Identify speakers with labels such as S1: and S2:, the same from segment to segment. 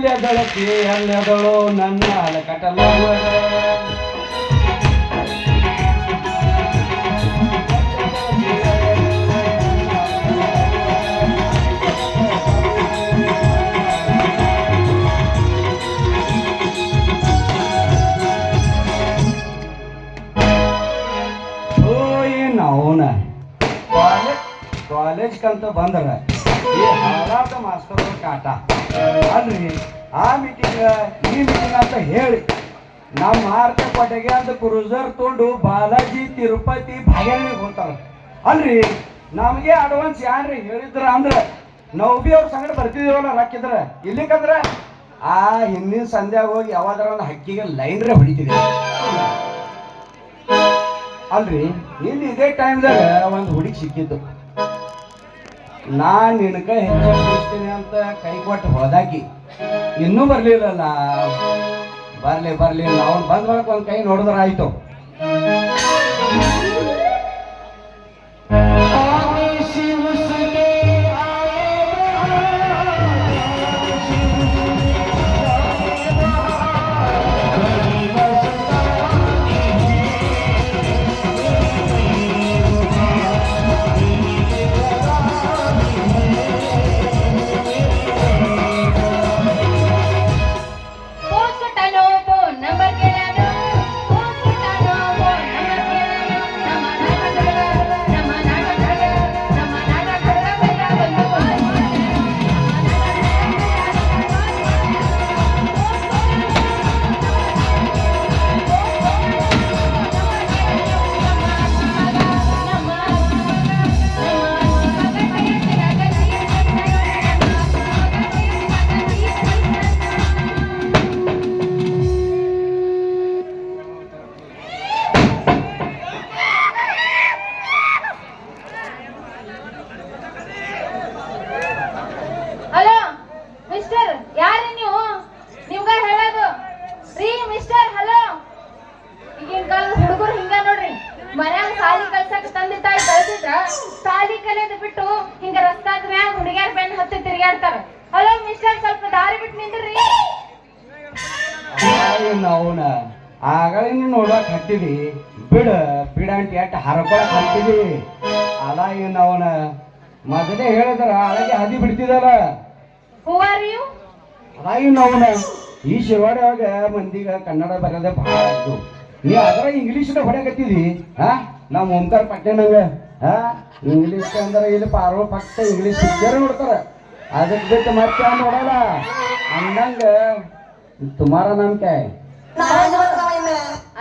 S1: ಗೆಳತಿ ಎಲ್ಲದಳು ನನ್ನ ಅಲಕಟಲ ಅವನ? ಕಾಲೇಜ್ ಕಾಲೇಜ್ಕಂತ ಬಂದ್ರ ಈ ಹಾಳಾದ ಮಾಸ್ತರ್ ಕಾಟ. ಆ ಮೀಟಿಂಗ್ ಈ ಮೀಟಿಂಗ್ ಅಂತ ಹೇಳಿ ನಮ್ಮ ಮಾರ್ಕ ಪಟಗೆ ಅಂತ ಕ್ರೂಸರ್ ತೊಗೊಂಡು ಬಾಲಾಜಿ, ತಿರುಪತಿ ಭಾಗ್ಯನಿಗೆ ಹೋಗ್ತಾರ ಅಲ್ರಿ, ನಮಗೆ ಅಡ್ವಾನ್ಸ್ ಯಾರ್ರಿ ಹೇಳಿದ್ರ ಅಂದ್ರೆ ನಾವು ಬಿ ಅವ್ರ ಸಂಗಡ ಬರ್ತಿದೀವಲ್ಲ ಹಾಕಿದ್ರೆ ಇಲ್ಲಿಕಂದ್ರೆ, ಆ ಹಿಂದಿನ ಸಂಧ್ಯಾಗ ಹೋಗಿ ಯಾವಾಗಾರ ಒಂದು ಹಕ್ಕಿಗೆ ಲೈನ್ರೇ ಹೊಡಿತಿದೆ ಅಲ್ರಿ, ಇಲ್ಲಿ ಇದೇ ಟೈಮ್ದಾಗ ಒಂದು ಹುಡುಗಿ ಸಿಕ್ಕಿದ್ದು. ನಾನು ನಿನ್ಕ ಹೆಚ್ಚಿಸ್ತೀನಿ ಅಂತ ಕೈ ಕೊಟ್ಟು ಹೋದಾಕಿ ಇನ್ನೂ ಬರ್ಲಿಲ್ಲಲ್ಲ ಬರ್ಲಿ ಬರ್ಲಿಲ್ಲ ಅವ್ನು ಬಂದ್ ಮಾಡಕ್ ಒಂದ್ ಕೈ ನೋಡಿದ್ರ ಆಯ್ತು.
S2: ನಂಬರ್
S1: ಅವನ ಆಗಳಿನ ನೋಡಕ್ ಹತ್ತಿದಿ ಬಿಡ ಬಿಡ ಅಂತ ಎಟ್ಟು ಹರ್ಕೊಳಕ್ ಹತ್ತಿದಿ ಅಲ್ಲ ಏನು ಅವನ ಮೊದಲೇ ಹೇಳಿದ್ರ ಅಳಗೆ ಹದಿ ಬಿಡ್ತಿದಲ್ಲ ಅಲ್ಲ ಏನು ಅವನ ಈ ಶಿವಾಡಿಯಾಗ ಮಂದಿಗ ಕನ್ನಡ ಬರೋದೇ ಬಹಳ ಇದು. ನೀ ಅದರ ಇಂಗ್ಲೀಷ್ನ ಹೊಡೆಕತ್ತಿದಿ ಹಾ? ನಮ್ಮ ಓಂಕಾರ ಪಟ್ಟಣಂಗ ಹಾ? ಇಂಗ್ಲೀಷ್ ಅಂದ್ರೆ ಇಲ್ಲಿ ಪಾರ್ವ ಪಕ್ಕ ಇಂಗ್ಲೀಷ್ ಪಿಕ್ಚರ್ ನೋಡ್ತಾರ. ಅದಕ್ಕೆ ಬಿಟ್ಟು ಮತ್ತೆ ನೋಡಲ್ಲ. ಅಂದಂಗ ತುಮಾರ ನಮ್ಕೆ.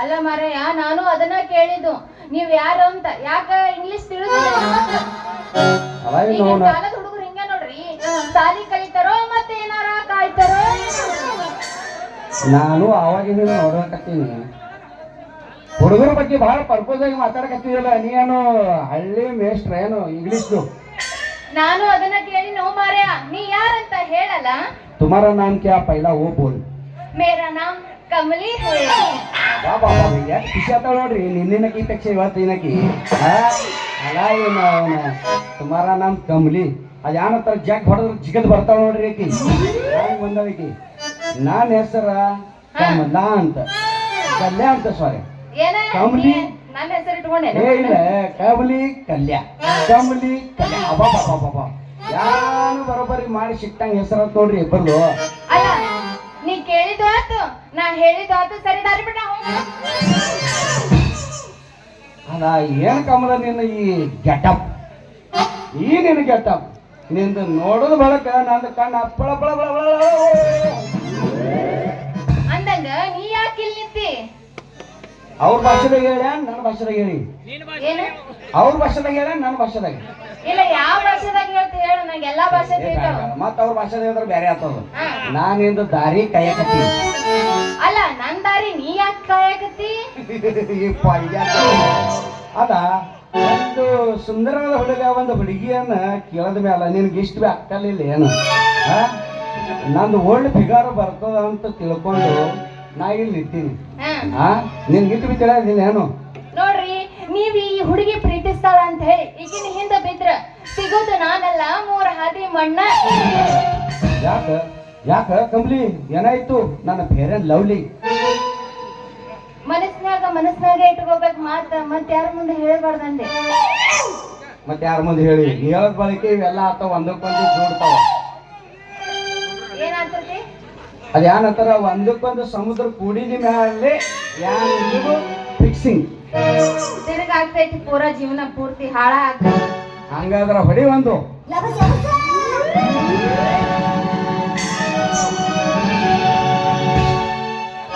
S2: ಅಲ್ಲ ಮಾರಯ್ಯ ನಾನು ಅದನ್ನ ಕೇಳಿದ್ದು. ನೀವ್ ಯಾರು ಅಂತ? ಯಾಕ ಇಂಗ್ಲಿಷ್ ತಿಳಿದಿಲ್ಲ ಕಾಲದ ಹುಡುಗರು ಹಿಂಗ ನೋಡ್ರಿ. ಸಾಲಿ ಕಲಿತಾರೋ ಮತ್ತೆ ಏನಾರ ಕಾಯ್ತಾರೋ?
S1: ನಾನು ಅವಾಗಿಂದ ನೋಡಕತ್ತೀನಿ ಹುಡುಗರ ಬಗ್ಗೆ ಬಹಳ ಪರ್ಪೋಸ್ ಆಗಿ ಮಾತಾಡಕತ್ತಿದಲ್ಲ ನೀ ಏನು ಹಳ್ಳಿ ಮೇಷ್ಟ್ರ ಏನು ಇಂಗ್ಲಿಷ್ದು
S2: ನಾನು ಅದನ್ನ ಕೇಳಿ ನೋ ಮಾರ್ಯ ನೀ ಯಾರಂತ ಹೇಳಲ್ಲ?
S1: ತುಮಾರ ನಾಮ್ ಕ್ಯಾ ಪೈಲಾ ಓ ಬೋಲ್.
S2: ಮೇರಾ ನಾಮ್ ಕಮಲಿ ಹೇ
S1: ಬಾ ಬಾ ಬಾ ಯಾಕೆ ಖುಷಿ ಆತಾವ ನೋಡ್ರಿ. ನಿನ್ನಿನ ಇವತ್ತು ಇವತ್ತಿನಕಿ ಅಲ್ಲ ಏನು ಅವನ ಸುಮಾರ ನಮ್ಮ ಕಮಲಿ. ಅದು ಏನಂತಾರ ಜಾಕ್ ಹೊಡೆದ್ರೆ ಜಿಗದ್ ಬರ್ತಾವ ನೋಡ್ರಿ ಆಕಿ. ಹಂಗ್ ಬಂದವಕಿ ನಾನ್ ಹೆಸರ ಕಮಲ ಅಂತ. ಕಲ್ಯಾ ಅಂತ ಸಾರಿ ಕಮಲಿ?
S2: ನನ್ನ ಹೆಸರು
S1: ಇಲ್ಲ. ಕಮಲಿ. ಕಲ್ಯ. ಕಮಲಿ ಕಲ್ಯ. ಅಬ್ಬಾ ಬಾಬಾ ಬಾಬಾ ಯಾನು ಬರೋಬ್ಬರಿ ಮಾಡಿ ಸಿಕ್ತಂಗ ಹೆಸರು ನೋಡ್ರಿ ಇಬ್ಬರದು
S2: ಅಲ್ಲ ನೀ ಕೇಳಿದ್ದು ಆತು. ನಾ ಹೇಳಿದ್ದು ಆತು. ಸರಿ, ದಾರಿ ಬಿಟ್ಟ
S1: ಅದ ಏನ್ ಕಮಲ ನಿನ್ನ ಈ ಗೆಟಪ್? ಈ ನಿನ್ನ ಗೆಟಪ್? ನಿಂದು ನೋಡೋದು ಬಳಕ ನಂದು ಕಣ್ಣು ಅಪ್ಪಳ ಬಳ ಬಳ ಬಳ ಅವ್ರ ಭಾಷೆದಾಗ ಹೇಳ ನನ್ನ ಭಾಷೆದಾಗ ಹೇಳಿ.
S2: ಏನು?
S1: ಅವ್ರ ಭಾಷೆದಾಗ ಹೇಳ ನನ್ನ ಭಾಷೆದಾಗ
S2: ಇಲ್ಲ ಯಾವ ಭಾಷೆದಾಗ ಹೇಳ್ತಿ ಹೇಳು ನಂಗೆ ಎಲ್ಲಾ ಭಾಷೆ ತಿಳಿತಾವ.
S1: ಮತ್ತ ಅವ್ರ ಭಾಷೆದಾಗ ಹೇಳಿದ್ರೆ ಬೇರೆ
S2: ಆತದ.
S1: ನಾನಿಂದ ದಾರಿ ಕೈಯಕತ್ತೀನಿ
S2: ಅಲ್ಲ ನನ್ ದಾರಿ ನೀ ಯಾಕೆ ಕಾಯಕತ್ತಿ?
S1: ಅದ ಒಂದು ಸುಂದರವಾದ ಹುಡುಗ ಒಂದು ಹುಡುಗಿಯನ್ನ ಕೇಳದ ಮೇಲೆ ನಿನ್ಗೆ ಇಷ್ಟ ಬಿ ಅಕ್ಕಲಿಲ್ಲ ಏನು? ನಂದು ಒಳ್ಳೆ ಬಿಗಾರ ಬರ್ತದ ಅಂತ ತಿಳ್ಕೊಂಡು ನಾ ಇಲ್ಲಿ ನಿಂತೀನಿ.
S2: ಹಾ.
S1: ನಿನ್ ನಿನ್ಗೆ ಇಟ್ಟು ಬಿ ತಿಳಿಯೋದಿಲ್ಲ ಏನು?
S2: ನೋಡ್ರಿ ನೀವ್ ಈ ಹುಡುಗಿ ಪ್ರೀತಿಸ್ತಾಳ ಅಂತ ಹೇಳಿ ಈಗಿನ ಹಿಂದೆ ಬಿದ್ರ ಸಿಗೋದು ನಾನಲ್ಲ ಮೂರ್ ಹಾದಿ ಮಣ್ಣ.
S1: ಯಾಕ? ಯಾಕ? ಕಂಬ್ಲಿ ಏನಾಯ್ತು ನನ್ನ ಬೇರೆ ಲವ್ಲಿ.
S2: ಮನಸ್ನಾಗ ಮನಸ್ನಾಗ ಇಟ್ಕೋಬೇಕು ಮಾತ ಮತ್ ಯಾರ ಮುಂದೆ ಹೇಳ್ಬಾರ್ದಂದೆ
S1: ಮತ್ತೆ ಯಾರ ಮುಂದೆ ಹೇಳಿ? ಹೇಳದ್ ಬಳಕೆ ಇವೆಲ್ಲ ಆತಾವ ಒಂದಕ್ಕೊಂದು ಜೋಡ್ತಾವ.
S2: ಏನಾಗ್ತತಿ?
S1: ಅದೇನಂತಾರ ಒಂದಕ್ಕೊಂದು ಸಮುದ್ರ ಕೂಡಿದ ಮೇಲೆ ಯಾರು ಫಿಕ್ಸಿಂಗ್
S2: ತಿರುಗಾಗ್ತೈತಿ ಪೂರಾ ಜೀವನ ಪೂರ್ತಿ ಹಾಳ ಆಗ್ತೈತಿ
S1: ಹಂಗಾದ್ರ ಹೊಡಿ ಒಂದು.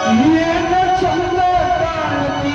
S3: ನನ್ನ ಜುಗಲಾರಿ